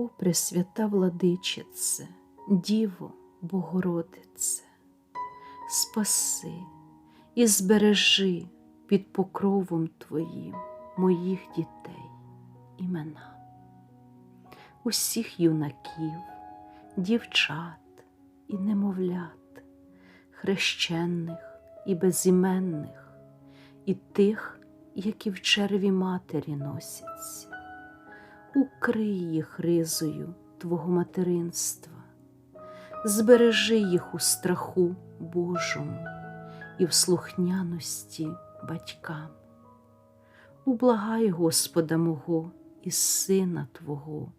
О, Пресвята владичице, Діво Богородице, спаси і збережи під покровом Твоїм моїх дітей імена, усіх юнаків, дівчат і немовлят, хрещенних і безіменних, і тих, які в черві матері носяться укрий їх ризою Твого материнства, збережи їх у страху Божому і в слухняності батькам. Ублагай Господа мого і Сина Твого,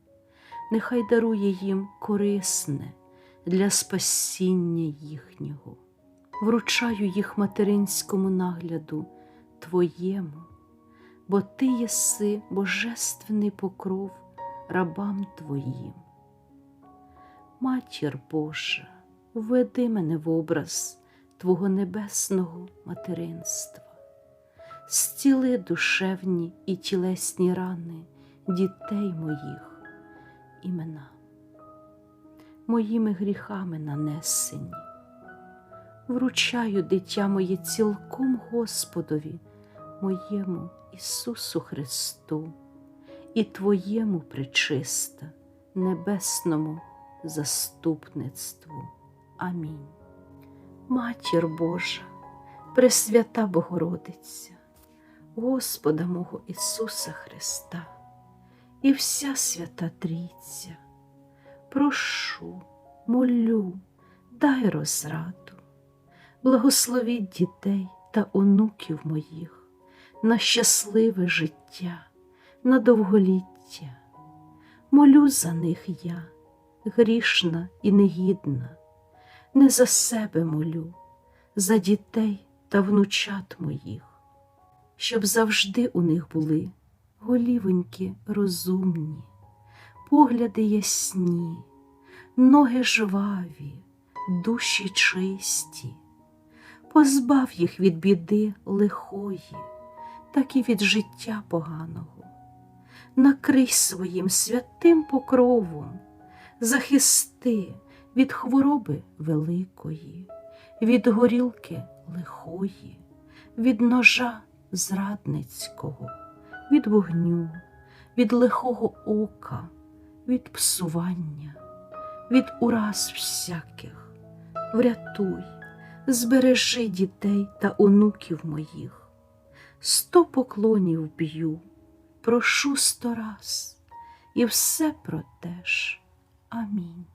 нехай дарує їм корисне для спасіння їхнього. Вручаю їх материнському нагляду Твоєму бо Ти єси божественний покров рабам Твоїм. Матір Божа, введи мене в образ Твого небесного материнства, зціли душевні і тілесні рани дітей моїх імена, моїми гріхами нанесені. Вручаю дитя моє цілком Господові, моєму Ісусу Христу і Твоєму причиста, небесному заступництву. Амінь. Матір Божа, Пресвята Богородиця, Господа мого Ісуса Христа і вся свята Трійця, прошу, молю, дай розраду, благословіть дітей та онуків моїх на щасливе життя, на довголіття. Молю за них я, грішна і негідна, не за себе молю, за дітей та внучат моїх, щоб завжди у них були голівоньки розумні, погляди ясні, ноги жваві, душі чисті, позбав їх від біди лихої так і від життя поганого. Накрий своїм святим покровом, захисти від хвороби великої, від горілки лихої, від ножа зрадницького, від вогню, від лихого ока, від псування, від ураз всяких. Врятуй, збережи дітей та онуків моїх сто поклонів б'ю, прошу сто раз, і все про те ж. Амінь.